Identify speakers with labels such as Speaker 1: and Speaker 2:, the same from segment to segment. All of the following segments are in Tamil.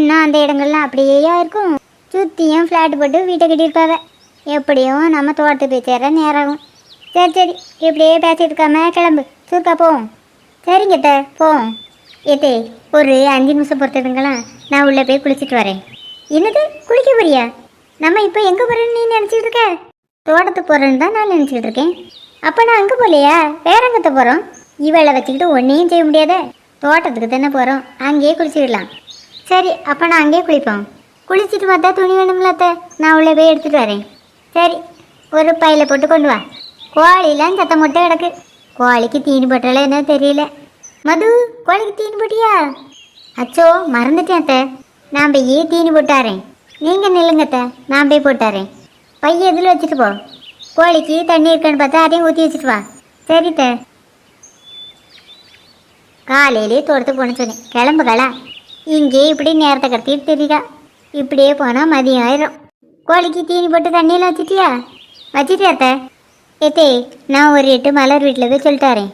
Speaker 1: இன்னும் அந்த இடங்கள்லாம் அப்படியே இருக்கும். சுற்றியும் ஃப்ளாட் போட்டு வீட்டை கட்டியிருப்பாவ. எப்படியும் நம்ம தோட்டத்துக்கு பேச்சேர நேராகும். நேரம் சரி சரி இப்படியே பேசிட்டு இருக்காம கிளம்பு. சுருக்கா போவோம் சரிங்க அத்தை போவோம் ஏத்தே ஒரு அஞ்சு நிமிஷம் பொறுத்ததுங்களா நான் உள்ளே போய் குளிச்சுட்டு வரேன். என்னது குளிக்க போறியா? நம்ம இப்போ எங்கே போகிறேன்னு நீ நினச்சிட்டு இருக்க? தோட்டத்துக்கு போகிறேன்னு தான் நான் நினச்சிக்கிட்டு இருக்கேன். அப்போ நான் அங்கே போகலையா? வேற எங்கத்த போகிறோம் இவளை வச்சுக்கிட்டு ஒன்றையும் செய்ய முடியாதே. தோட்டத்துக்கு தானே போகிறோம் அங்கேயே குளிச்சிடலாம். சரி அப்போ நான் அங்கேயே குளிப்போம். குளிச்சுட்டு பார்த்தா துணி வேணும்ல அத்தை. நான் உள்ளே போய் எடுத்துகிட்டு வரேன். சரி ஒரு பையில போட்டு கொண்டு வா. கோழிலாம் சத்தம் மட்டும் கிடக்கு. கோழிக்கு தீனி போட்டால என்ன தெரியல. மது கோழிக்கு தீனி போட்டியா? அச்சோ மறந்துட்டேன் அத்தை. நான் போய் தீனி போட்டாரேன் நீங்கள் நில்லுங்க அத்தை. நான் போய் போட்டாரேன் பைய எதில் வச்சுட்டு போ. கோழிக்கு தண்ணி இருக்கான்னு பார்த்தா அதையும் ஊற்றி வச்சுட்டு வா. சரி அத்தை. காலையிலே தோட்டத்துக்கு போன சொன்னேன். கிளம்புகளா? இங்கே இப்படி நேரத்தை கடத்திட்டு தெரியுதா? இப்படியே போனால் மதியம் ஆயிரும் கோழிக்கு தீனி போட்டு தண்ணியெல்லாம் வச்சிட்டியா? வச்சிட்டியா அத்தை? ஏத்தே நான் ஒரு எட்டு மலர் வீட்டில் போய் சொல்லிட்டாரேன்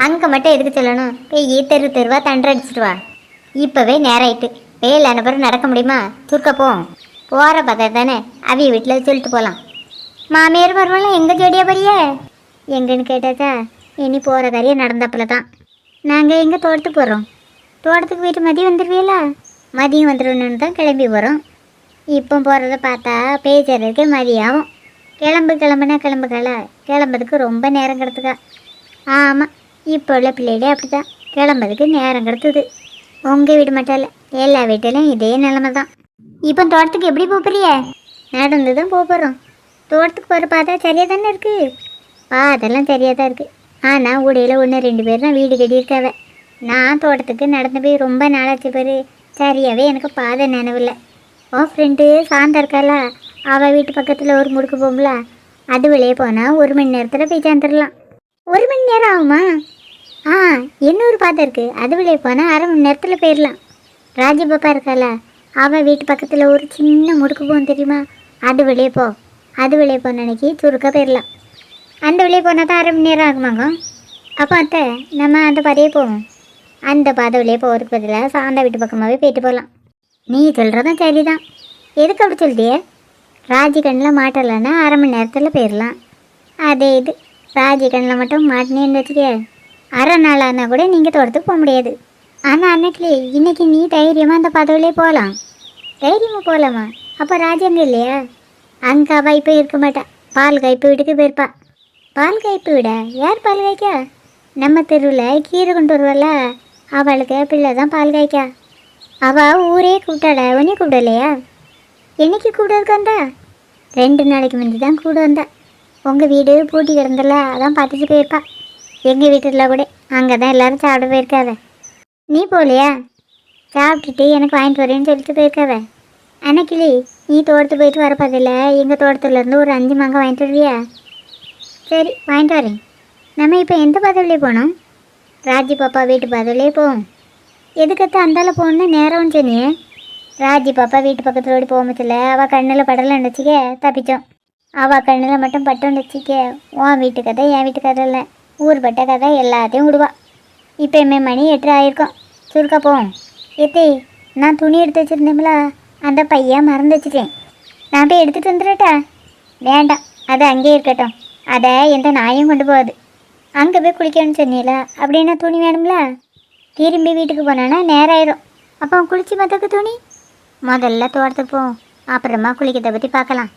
Speaker 1: அங்கே மட்டும் எதுக்கு சொல்லணும்? போய் தெரு தெருவா தண்டை அடிச்சிட்டு வா. இப்போவே நேரம் ஆயிட்டு வெயில் அனுப்புறம் நடக்க முடியுமா? சுருக்க போவோம் போகிற பார்த்தா தானே? அவிய வீட்டில் சொல்லிட்டு போகலாம் மாமியார் மருமலாம் எங்கே ஜோடியா பெரிய எங்கன்னு கேட்டாச்சா இனி போகிற காரியம் நடந்தப்பில் தான் நாங்கள் எங்கே தோட்டத்துக்கு போகிறோம் தோட்டத்துக்கு போயிட்டு மதியம் வந்துடுவீங்களா மதியம் வந்துடணும்னு தான் கிளம்பி போகிறோம் இப்போ போகிறத பார்த்தா பேசுறதுக்கு மதியம் ஆகும் கிளம்பு கிளம்புனா கிளம்புக்கல கிளம்புறதுக்கு ரொம்ப நேரம் கிடத்துக்கா ஆமாம் இப்போ உள்ள பிள்ளைகளே அப்படி தான் கிளம்புறதுக்கு நேரம் கிடத்துது உங்கள் வீடு மட்டும் இல்லை எல்லா வீட்டிலையும் இதே நிலமை தான். இப்போ தோட்டத்துக்கு எப்படி போக நடந்து தான் போக போகிறோம் தோட்டத்துக்கு போகிற பார்த்தா சரியாக தானே இருக்குது பாதெல்லாம் சரியாக தான் இருக்குது ஆனால் ஊடையில் ஒன்று ரெண்டு பேர் தான் வீடு கட்டியிருக்காவே. நான் தோட்டத்துக்கு நடந்து போய் ரொம்ப நாளாச்சு பேர். சரியாகவே எனக்கு பாதை நினைவில்லை உன் ஃப்ரெண்டு சாந்தா இருக்கால அவள் வீட்டு பக்கத்தில் ஒரு முடுக்கு போகும்ல? அது வெளியே போனால் ஒரு மணி நேரத்தில் போய் சேர்ந்துடலாம். ஒரு மணி நேரம் ஆகுமா? ஆ இன்னொரு பாதை இருக்குது அது வெளியே போனால் அரை மணி நேரத்தில் போயிடலாம். ராஜபாப்பா இருக்கால அவள் வீட்டு பக்கத்தில் ஒரு சின்ன முடுக்கு போகும் தெரியுமா? அது வெளியே போ. அது வெளியே போன அன்னைக்கு சுருக்க போயிடலாம். அந்த வெளியே போனால் தான் அரை மணி நேரம் ஆகுமாங்க? அப்போ அத்தை நம்ம அந்த பாதையே போவோம். அந்த பாதை வழியே போகிறதுக்கு பதிலாக சாந்தா வீட்டு பக்கமாகவே போயிட்டு போகலாம் நீ சொல்கிறதும் சரிதான். எதுக்கு அப்படி சொல்லிட்டியே? ராஜி கண்ணில் மாட்டலைன்னா அரை மணி நேரத்தில் போயிடலாம் அதே இது ராஜி கண்ணில் மட்டும் மாட்டினேன்னு வச்சுக்க அரை நாளாக கூட நீங்கள் தோட்டத்துக்கு போக முடியாது. ஆனால் அன்னைக்கு இன்றைக்கி நீ தைரியமாக அந்த பாதை வழியே போகலாம் தைரியமாக போகலாமா அப்போ ராஜி அங்கே இல்லையா? அங்கே அவள் இப்போ இருக்க மாட்டா. பால் காய்ப்பு வீட்டுக்கு போயிருப்பா. பால் காய்ப்பு விட? யார் பால் காய்க்கா? நம்ம தெருவில் கீரை கொண்டு வருவாள? அவளுக்கு பிள்ளை தான் பால் காய்க்கா. அவள் ஊரே கூப்பிட்டாடா உன்னையும் கூப்பிடலையா? என்னைக்கு கூப்பிட வந்தா? ரெண்டு நாளைக்கு முந்தி தான் கூட வந்தா. உங்கள் வீடு பூட்டி கிடந்தல அதான் பார்த்துட்டு போயிருப்பா. எங்கள் வீட்டில் கூட அங்கே தான் எல்லோரும் சாப்பிட போயிருக்காவ. நீ போகலையா? சாப்பிட்டுட்டு எனக்கு வாங்கிட்டு வரேன்னு சொல்லிட்டு போயிருக்காவ. அன்னைக்கிளி நீ தோட்டத்து போயிட்டு வர எங்கள் தோட்டத்துலேருந்து ஒரு அஞ்சு மாங்காய் வாங்கிட்டு வருவியா? சரி வாங்கிட்டு வரேன். நம்ம இப்போ எந்த பதவியிலே போனோம்? ராஜி பாப்பா வீட்டு பாதையிலே போவோம் எதுக்கத்த அந்தால போகணுன்னு நேரம் சொன்னியே ராஜி பாப்பா வீட்டு பக்கத்தில் ஓடி போக அவள் கண்ணில் படலன்னு வச்சுக்க தப்பிச்சோம். அவள் கண்ணில் மட்டும் பட்டோன்னு வச்சுக்க உன் வீட்டு கதை என் வீட்டு கதை இல்லை. ஊர்பட்ட கதை எல்லாத்தையும் விடுவா. இப்போ எம்மே மணி எட்டு ஆயிருக்கோம். சுருக்கா போவோம் எத்தே நான் துணி எடுத்து வச்சுருந்தேம்ல அந்த பையன் மறந்து வச்சுட்டேன். நான் போய் எடுத்துகிட்டு வந்துடட்டா? வேண்டாம் அது அங்கேயே இருக்கட்டும். அதை எந்த நாயும் கொண்டு போகாது. அங்கே போய் குளிக்கணும்னு சொன்னீல அப்படின்னா துணி வேணும்ல? திரும்பி வீட்டுக்கு போனேன்னா நேரம் ஆயிடும் அப்போ குளிச்சு மற்றக்கு துணி? முதல்ல தோட்டத்துக்கு போவோம் அப்புறமா குளிக்கிறத பற்றி பார்க்கலாம்.